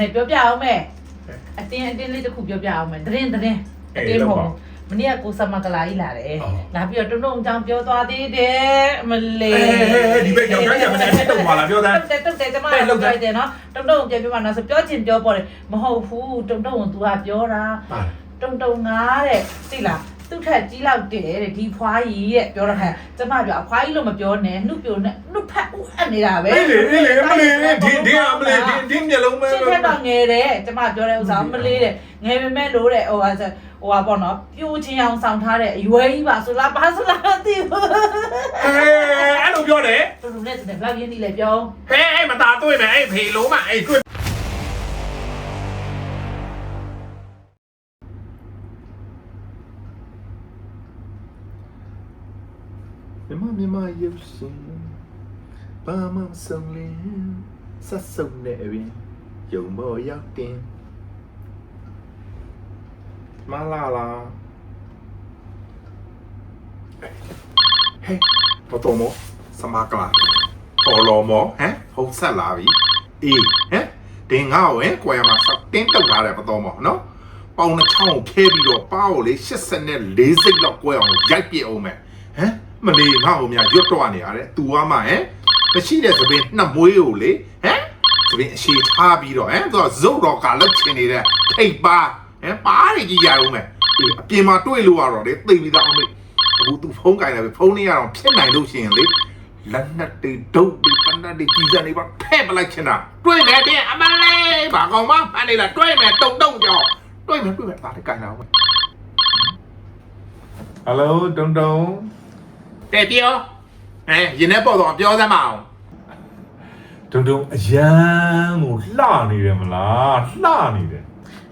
နဲ့ပြောပြအောင်မယ်အတင်းအတင်းလေးတစ်ခုပြောပြအောင်မယ်သတင်းသတင်းအတင်းမဟုတ်မနေ့ကကိုစမကလာကြီးလာတယ်လာပြီးတော့တုံတုံအကြောင်းပြောသွားသေးတယ်မလေးဒီဘက်ကြောင့်ကြောင့်မနဲ့တက်တော့ပါလားပြောသားတုံတက်တုံတက်ကျမလည်းပြောတယ်နော်တုံတုံပြန်ပြပါနော်ဆိုပြောချင်ပြောပေါ်တယ်မဟုတ်ဘူးတုံတုံက तू ကပြောတာပါတုံတုံငါတဲ့သိလား သူ့ထက်ကြီးလောက်တယ်တဲ့ဒီဖွားကြီးတဲ့ပြောတော့ဟဲ့ကျမပြောအဖွားကြီးလို့မပြောနဲ့နှုတ်ပြိုနဲ့နှုတ်ဖက်ဥအပ်နေတာပဲအေးလေအေးလေမလေးဒီဒီအမလေးဒီဒီမျက်လုံးမဲရှင်းထက်တော့ငယ်တယ်ကျမပြောတဲ့ဥစ္စာမလေးတဲ့ငယ်ပေမဲ့လို့တဲ့ဟိုဟာဟိုဟာပေါ့နော်ပြိုချင်းအောင်ဆောင်ထားတဲ့အရွယ်ကြီးပါဆိုလားဘာဆိုလားမသိဘူးအဲအဲ့လိုပြောတယ်တူတူနဲ့တူနဲ့ဘလောက်ရင်းနေလဲပြောဟဲအဲ့မသာတွေ့မယ်အဲ့ဖေလုံးမအဲ့တွေ့ မြမမြမရုပ်ရှင်ဘာမှမဆုံးလင်းဆက်စုံနေပြီယုံမောရောက်တင်မလာလာဟဲ့ပတော်မစမကလာပေါ်လောမောဟမ်ဟုတ်ဆက်လာပြီအေးဟမ်တင်ငါ့ကိုဟဲ့ကွယ်မှာစောက်တင်းတုတ်ထားတယ်ပတော်မောနော်ပေါင်နှချောင်းကိုခဲပြီးတော့ပါကိုလေ84စိတ်လောက်ကွယ်အောင်ရိုက်ပြအောင်မယ်ဟမ် မလီငါ့ကိုများရွတ်တော့နေရတယ် तू อ่ะမှာဟမ်မရှိတဲ့သပင်နှစ်မွေးကိုလေဟမ်သပင်အရှိထားပြီးတော့ဟမ်သူကဇုတ်တော်ကလောက်ချင်နေတဲ့ထိတ်ပါဟမ်ပါးရကြီးရအောင်မယ်အေးအပြင်မှာတွေ့လို့ရတော့လေသိပြီးသားအောင်မေအခု तू ဖုန်းကင်တယ်ပဲဖုန်းလေးရအောင်ဖြစ်နိုင်လို့ရှိရင်လေလက်နက်တွေဒုတ်တွေပန်းနက်တွေကြီးစံနေပါဖဲ့ပလိုက်ချင်တာတွေ့မယ်တဲ့အမလေးဘာကောင်မဖမ်းနေလားတွေ့မယ်တုံတုံကြောတွေ့မယ်တွေ့မယ်ဒါလည်းကင်တာအောင်မယ်ဟယ်လိုတုံတုံ တဲ့ပြောဟဲရင်ထဲပေါ်တော့ပြောစမ်းမအောင်တုံတုံအရန်ကိုလှနေတယ်မလားလှနေတယ်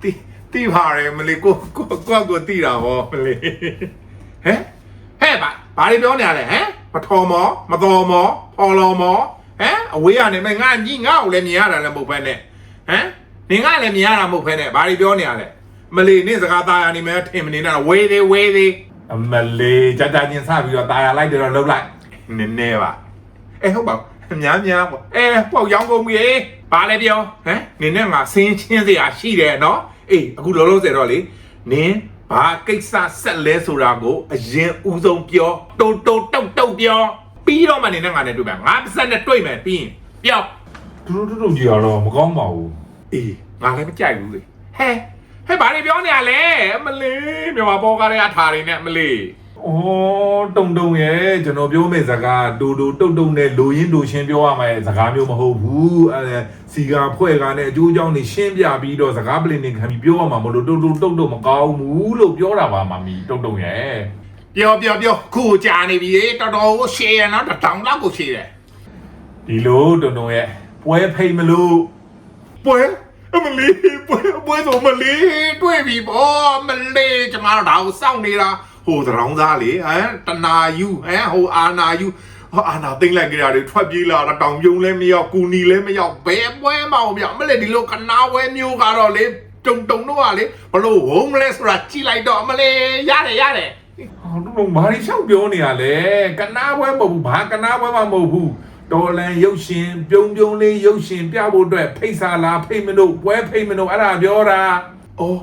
တီတီပါရယ်မလေးကိုကိုကိုကိုတီတာဟောမလေးဟမ်ဟဲ့ဗာဘာတွေပြောနေရလဲဟမ်မထော်မောမတော်မောဖော်လော်မောဟမ်အဝေးကနေမငါကြီးငါ့ကိုလည်းမြင်ရတာလည်းမဟုတ်ဘဲနဲ့ဟမ်နေငါလည်းမြင်ရတာမဟုတ်ဘဲနဲ့ဘာတွေပြောနေရလဲမလေးနေစကားသားရနေမယ်ထင်မနေနဲ့ဝေးသေးဝေးသေး အမလေးကြကြချင်းစပြီးတော့ตายရလိုက်တယ်တော့လှုပ်လိုက် နည်းနည်းပါအဲဟုတ်ပါဘူးများများပေါ့အဲပေါ့ရောင်းကုန်ပြီ ဘာလဲပြော ဟမ်နင်းနဲ့ငါဆင်းချင်းစရာရှိတယ်နော်အေးအခုလောလောဆယ်တော့လေနင်းဘာကိစ္စဆက်လဲဆိုတာကိုအရင်ဦးဆုံးပြောတုတ်တုတ်တုတ်တုတ်ပြောပြီးတော့မှနင်းနဲ့ငါနဲ့တွေ့မယ်ငါပါစက်နဲ့တွေ့မယ်ပြီးရင်ပြော တူတူတူကြီးကတော့မကောင်းပါဘူး အေးငါလည်းမကြိုက်ဘူးလေ ဟဲ့ ဟဲ့ဘာတွေပြောနေရလဲမလေးမြန်မာပေါ်ကားရဲ့အထာတွေနဲ့မလေးအော်တုံတုံရဲ့ကျွန်တော်ပြောမယ့်စကားတူတူတုတ်တုံနဲ့လူရင်းလူချင်းပြောရမယ့်စကားမျိုးမဟုတ်ဘူးအဲစီကာဖွဲ့ကားနဲ့အကျိုးအကြောင်းတွေရှင်းပြပြီးတော့စကားပလင်နေခံပြီးပြောရမှာမလို့တူတူတုတ်တုံမကောင်းဘူးလို့ပြောတာပါမမီတုံတုံရဲ့ပြောပြောပြောခုကြာနေပြီတော်တော်ကိုရှေ့ရနော်တောင်လောက်ကိုရှေ့တယ်ဒီလိုတုံတုံရဲ့ပွဲဖိတ်မလို့ပွဲအ မလေးပွဲပွဲဆိုမလေးတွေ့ပြီဗောမလေးကျမတို့ဒါကိုစောင့်နေတာဟိုသရောင်းသားလေဟမ်တနာယူဟမ်ဟိုအာနာယူဟောအာနာသိမ့်လိုက်ကြတာတွေထွက်ပြေးလာတာတောင်ပြုံးလည်းမရောက်ကူနီလည်းမရောက်ဘယ်ပွဲမအောင်ပြမလေးဒီလိုကနာဝဲမျိုးကတော့လေတုံတုံတော့ကလေဘလို့ homeless ဆိုတာကြည့်လိုက်တော့အမလေးရတယ်ရတယ်ဟောတုံတုံဘာတွေလျှောက်ပြောနေရလဲကနာပွဲမဟုတ်ဘူးဘာကနာပွဲမှမဟုတ်ဘူး တော်လန်ရုပ်ရှင်ပြုံးပြုံးလေးရုပ်ရှင်ပြဖို့အတွက်ဖိတ်စာလားဖိတ်မလို့ပွဲဖိတ်မလို့အဲ့ဒါပြောတာအော်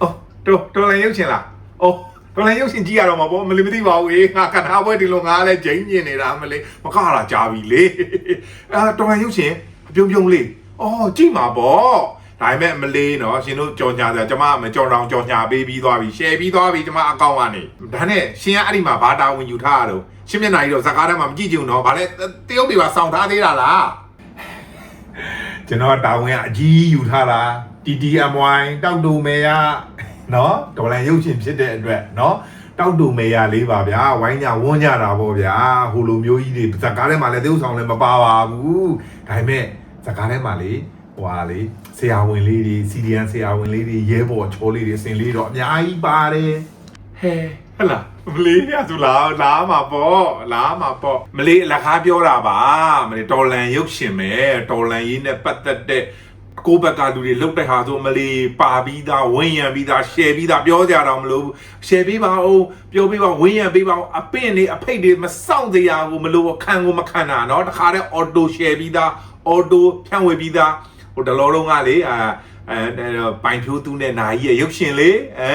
အော်တော်တော်လည်းရုပ်ရှင်လားအော်တော်လည်းရုပ်ရှင်ကြည့်ရတော့မှာပေါ့မလီမသိပါဘူးေးငါကနာပွဲဒီလိုငါလည်းဂျိန်းညင်နေတာမလေးမကတာကြာပြီလေအာတော်လည်းရုပ်ရှင်ပြုံးပြုံးလေးအော်ကြည့်မှာပေါ့ ဒါပေမဲ့မလေးနော်ရှင်တို့ကြော်ညာဆိုကျမမကြော်တောင်ကြော်ညာပေးပြီးသွားပြီ share ပြီးသွားပြီကျမအကောင့်ကနေဒါနဲ့ရှင်ကအဲ့ဒီမှာဘာတာဝန်ယူထားရတော့ရှင်မျက်နှာကြီးတော့ဇကားထဲမှာမကြည့်ကြုံတော့ဗာလဲတရုတ်တွေပါစောင့်ထားသေးတာလားကျွန်တော်တာဝန်ကအကြီးယူထားတာ TTMY တောက်တူမေရနော်ဒေါ်လန်ရုပ်ရှင်ဖြစ်တဲ့အတွက်နော်တောက်တူမေရလေးပါဗျာဝိုင်းညဝန်းညတာပေါ့ဗျာဟိုလိုမျိုးကြီးတွေဇကားထဲမှာလည်းသေဥဆောင်လည်းမပါပါဘူးဒါပေမဲ့ဇကားထဲမှာလေ ဟိုဟာလေဆရာဝန်လေးတွေစီဒီယန်ဆရာဝန်လေးတွေရဲဘော်ချောလေးတွေအစင်လေးတော့အများကြီးပါတယ် ဟဲဟလာမလေးရသူလားလာမှာပေါ့လာမှာပေါ့မလေးအလကားပြောတာပါမလေးတော်လန်ရုပ်ရှင်ပဲတော်လန်ရေးနဲ့ပတ်သက်တဲ့ကိုယ့်ဘက်ကလူတွေလုတ်တဲ့ဟာဆိုမလေးပါပြီးသားဝင်းရံပြီးသား share ပြီးသားပြောကြတော့မလို့ share ပေးပါဦးပြောပေးပါဝင်းရံပေးပါဦးအပင့်တွေအဖိတ်တွေမစောင့်စရာကိုမလို့ခံကိုမခံတာเนาะတခါတည်း auto share ပြီးသား auto ဖြန့်ဝေပြီးသား ဟိုဟိုတလောလုံးကလေအာအဲပိုင်ဖြိုးသူနဲ့နာကြီးရဲ့ရုပ်ရှင်လေအဲ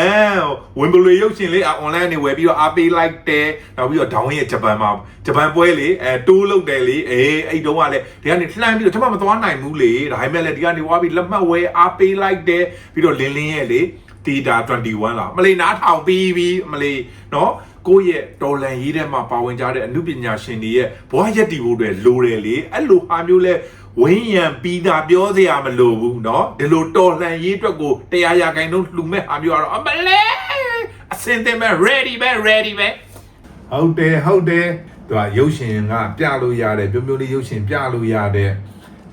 ဝင်ဘလွေရုပ်ရှင်လေအွန်လိုင်းနေဝယ်ပြီးတော့အားပေးလိုက်တယ်နောက်ပြီးတော့ဒေါင်းရဲ့ဂျပန်မှာဂျပန်ပွဲလေအဲတိုးလုပ်တယ်လေအေးအဲ့တုန်းကလည်းဒီကနေလှမ်းပြီးတော့ကျွန်မမသွားနိုင်ဘူးလေဒါပေမဲ့လည်းဒီကနေဝါပြီးလက်မှတ်ဝဲအားပေးလိုက်တယ်ပြီးတော့လင်းလင်းရဲ့လေတီတာ21လားမလေးနားထောင်ပြီးပြီးမလေးနော် ကိုယ့်ရဲ့တော်လန်ရေးထဲမှာပါဝင်ကြတဲ့အမှုပညာရှင်တွေရဲ့ဘဝရက်တည်ဖို့အတွက်လိုတယ်လေအဲ့လိုဟာမျိုးလဲဝင်းရံပြီးတာပြောစရာမလိုဘူးเนาะဒီလိုတော်လှန်ရေးအတွက်ကိုတရားရာခိုင်နှုန်းလှူမဲ့ဟာမျိုးကတော့အမလေးအစင်တင်မဲ့ ready ပဲ ready ပဲ ဟုတ်တယ်ဟုတ်တယ်သူကရုပ်ရှင်ကပြလို့ရတယ်ပြုံးပြုံးလေးရုပ်ရှင်ပြလို့ရတဲ့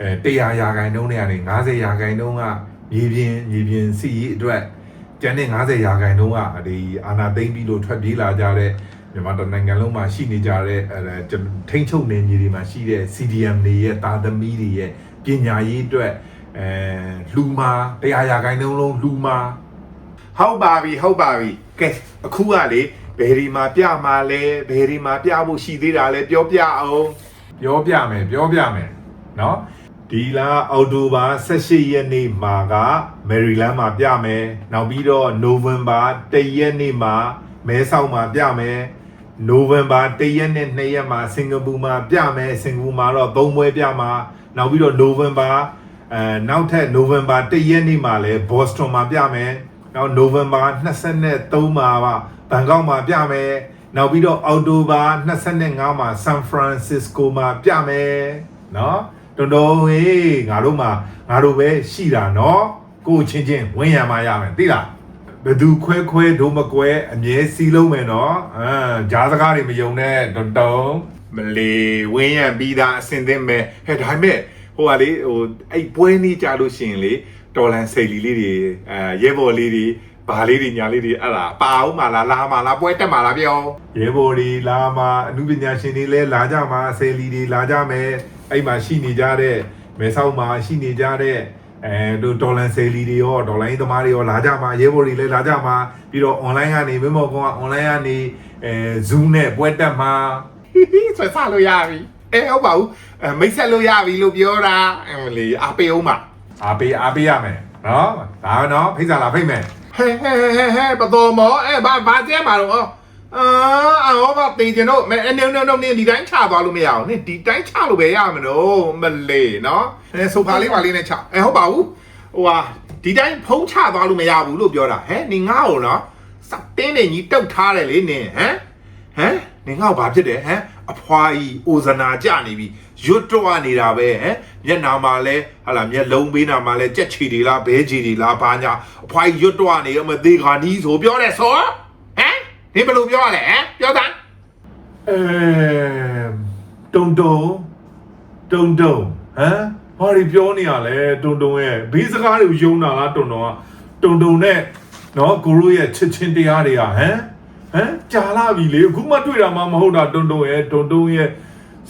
အဲ100ရာခိုင်နှုန်းနဲ့ကနေ90ရာခိုင်နှုန်းကမြေပြင်မြေပြင်စီရေးအတွက် ကျန်တဲ့90ရာခိုင်နှုန်းကဒီအာနာသိမ့်ပြီးလို့ထွက်ပြေးလာကြတဲ့မြန်မာတိုင်းနိုင်ငံလုံးမှာရှိနေကြတဲ့အဲထိမ့်ချုပ်နေမြေတွေမှာရှိတဲ့ CDM တွေရဲ့တာသမီတွေရဲ့ပညာရေးအတွက်အဲလူမာ100ရာခိုင်နှုန်းလုံးလူမာ ဟုတ်ပါပြီဟုတ်ပါပြီကဲအခုကလေဘယ်ဒီမှာပြမှာလဲဘယ်ဒီမှာပြဖို့ရှိသေးတာလဲပြောပြအောင် ပြောပြမယ်ပြောပြမယ်เนาะ ဒီလအောက်တိုဘာ18ရက်နေ့မှာကမယ်ရီလန်းမှာပြမယ်နောက်ပြီးတော့နိုဝင်ဘာ1ရက်နေ့မှာမဲဆောက်မှာပြမယ်နိုဝင်ဘာ1ရက်နဲ့2ရက်မှာစင်ကာပူမှာပြမယ်စင်ကာပူမှာတော့3ပွဲပြမှာနောက်ပြီးတော့နိုဝင်ဘာအဲနောက်ထပ်နိုဝင်ဘာ1ရက်နေ့မှာလည်းဘော့စတွန်မှာပြမယ်နောက်နိုဝင်ဘာ23မှာပါဘန်ကောက်မှာပြမယ်နောက်ပြီးတော့အော်တိုဘာ25မှာဆန်ဖရန်စစ္စကိုမှာပြမယ်เတွန်တုံးဟေးငါတို့မှာငါတို့ပဲရှိတာနော်ကိုချင်းချင်းဝင်းရမှာရမယ်သိလားဘသူခွဲခွဲဒုမကွဲအမြဲစီးလုံးမယ်နော်အဲဂျားစကားတွေမယုံနဲ့တွန်တုံးမလီဝင်းရံပြီးသားအစင်သင့်မဲ့ဟဲ့ဒါမဲ့ဟိုကလေဟိုအဲ့ပွဲနေကြလို့ရှင်လေတော်လန်စိတ်လီလေးတွေအဲရဲဘော်လေးတွေ ဘာလေးတွေညာလေးတွေအဲ့ဒါပါအောင်မလားလာမလားပွဲတက်မလားပြောရေဘော်တွေလာမှာအမှုပညာရှင်တွေလည်းလာကြမှာဆယ်လီတွေလာကြမယ်အဲ့မှာရှိနေကြတဲ့မဲဆောက်မှာရှိနေကြတဲ့အဲတို့ဒေါ်လာဆယ်လီတွေရောဒေါ်လာသမားတွေရောလာကြမှာရေဘော်တွေလည်းလာကြမှာပြီးတော့ online ကနေမမောကောင်က online ကနေအဲ Zoom နဲ့ပွဲတက်မှာဆွဲဆလို့ရပြီအဲဟုတ်ပါဘူးအဲမိတ်ဆက်လို့ရပြီလို့ပြောတာအမလီအားပေးအောင်ပါအားပေးအားပေးရမယ်နော်ဒါနော်ဖိတ်စာလာဖိတ်မယ် ဟဲဟဲဟဲဟဲပတော်မောအဲဘာဘာကျဲမှာတော့အာအော်ဘာတင်ကျင်တော့မဲအနုံနုံနုံနေဒီတိုင်းချသွားလို့မရအောင်နေဒီတိုင်းချလို့ပဲရမလို့မလေးနော်အဲဆိုဖာလေးပါလေးနဲ့ချအဲဟုတ်ပါဘူးဟိုဟာဒီတိုင်းဖုံးချသွားလို့မရဘူးလို့ပြောတာဟဲနေငါ့ကိုနော်စက်တင်းနေကြီးတုတ်ထားတယ်လေနင်ဟမ်ဟမ်နေငါ့ကိုဘာဖြစ်တယ်ဟမ် အဖွာကြီးအိုဇနာကြနေပြီရွတ်တော့နေတာပဲဟမ်မျက်နာမှာလဲဟာလာမျက်လုံးပေးနာမှာလဲကြက်ချီတွေလားဘဲချီတွေလားဘာညာအဖွာကြီးရွတ်တော့နေအမသေးခါနီးဆိုပြောတယ်ဆိုဟမ်နင်ဘယ်လိုပြောရလဲဟမ်ပြောတာအဲတုံတုံတုံတုံဟမ်ဘာတွေပြောနေရလဲတုံတုံရဲ့ဘေးစကားတွေကိုယုံတာလားတုံတုံကတုံတုံနဲ့နော်ကိုရိုးရဲ့ချစ်ချင်းတရားတွေကဟမ် ဟမ်ကြာလာပြီလေအခုမှတွေ့တာမှမဟုတ်တာတုံတုံရဲ့တုံတုံရဲ့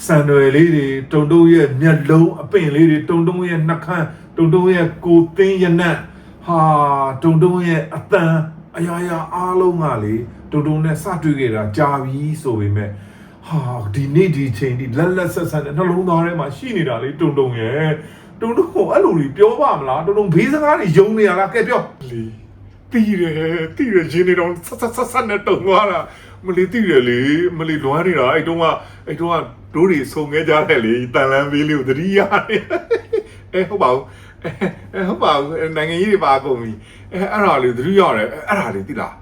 စံတွေလေးတွေတုံတုံရဲ့မျက်လုံးအပင်လေးတွေတုံတုံရဲ့နှာခမ်းတုံတုံရဲ့ကိုယ်သင်းရနံ့ဟာတုံတုံရဲ့အတန်အရာရာအားလုံးကလေတုံတုံနဲ့စတွေ့ခဲ့တာကြာပြီဆိုပေမဲ့ဟာဒီနေ့ဒီချိန်ဒီလက်လက်ဆက်ဆက်နဲ့နှလုံးသားထဲမှာရှိနေတာလေတုံတုံရဲ့တုံတုံကိုအဲ့လိုကြီးပြောပါမလားတုံတုံဘေးစကားတွေယုံနေရလားကဲပြောလေ တီးတယ်တီးရရင်းနေတော့ဆက်ဆက်ဆက်ဆက်နဲ့တုံသွားတာမလီတီးတယ်လေမလီလွမ်းနေတာအဲ့တုန်းကအဲ့တုန်းကဒိုးတွေဆုံခဲ့ကြတယ်လေတန်လန်းပေးလေးကိုသတိရတယ်အဲဟုတ်ပါဘူးအဲဟုတ်ပါဘူးနိုင်ငံကြီးတွေပါကုန်ပြီအဲအဲ့ဒါလေးသတိရတယ်အဲ့ဒါလေးသိလား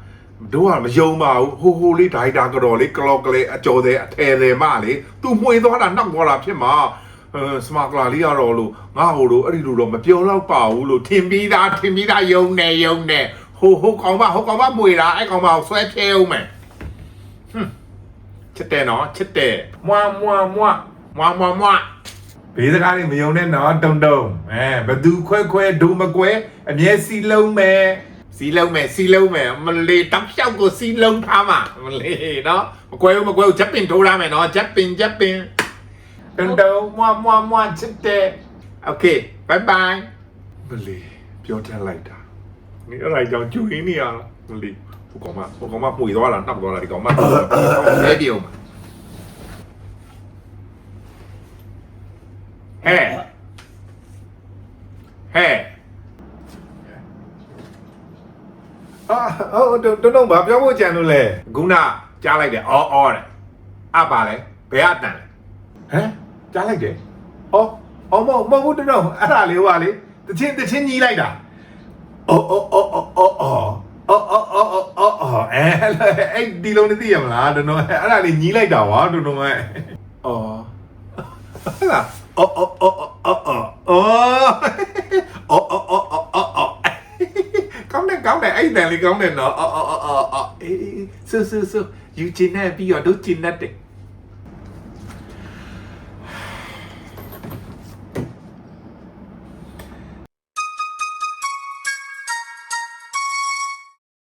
တို့ကမယုံပါဘူးဟိုဟိုလေးဒိုင်တာကတော်လေးကလော့ကလေးအကျော်သေးအထဲသေးမလေးသူမှွေသွားတာနောက်သွားတာဖြစ်မှာအဲစမကလာလေးရတော့လို့ငါဟိုလိုအဲ့ဒီလိုတော့မပြောတော့ပါဘူးလို့ထင်ပြီးသားထင်ပြီးသားယုံနေယုံနေ ဟိုဟိုကောင်မဟိုကောင်မမှွေတာအဲ့ကောင်မကိုဆွဲဖြဲအောင်မယ်ဟွန်းချစ်တယ်နော်ချစ်တယ်မွာမွာမွာမွာမွာမွာဘေးစကားတွေမယုံနဲ့နော်တုံတုံအဲဘသူခွဲခွဲဒုမကွဲအမျက်စီလုံးမဲ့စီလုံးမယ်စီလုံးမယ်မလေးတောက်လျှောက်ကိုစီလုံးထားမှာမလေးနော်မကွဲဘူးမကွဲဘူးချက်ပင်ထိုးရမယ် နေအဲ့ဒါကြောင့်ကျူရင်းနေရမလီဟိုကောင်မဟိုကောင်မမှုရသွားတာနှောက်သွားတာဒီကောင်မလဲပြောင်းမှာဟဲ့ဟဲ့အာအော်တုံတုံဘာပြောဖို့ကြံလို့လဲခုနကြားလိုက်တယ်အော်အော်တဲ့အပါလဲဘယ်အတန်လဲဟမ်ကြားလိုက်တယ်အော်အော်မဟုတ်မဟုတ်တုံတုံအဲ့ဒါလေးဟိုပါလေတချင်းတချင်းကြီးလိုက်တာ အော်အော်အော်အော်အော်အော်အော်အော်အော်အော်အော်အော်အဲအဲ့ဒီလုံးနေသိရမလားတုံတုံအဲ့ဒါလေးညီးလိုက်တာဝါတုံတုံရဲ့အော်ဟဲ့လားအော်အော်အော်အော်အော်အော်အော်အော်အော်အော်အော်ကောင်းတယ်ကောင်းတယ်အဲ့တန်လေးကောင်းတယ်နော်အော်အော်အော်အော်အေးဆူဆူဆူယူချင်တဲ့ပြီးတော့တို့ချင်တဲ့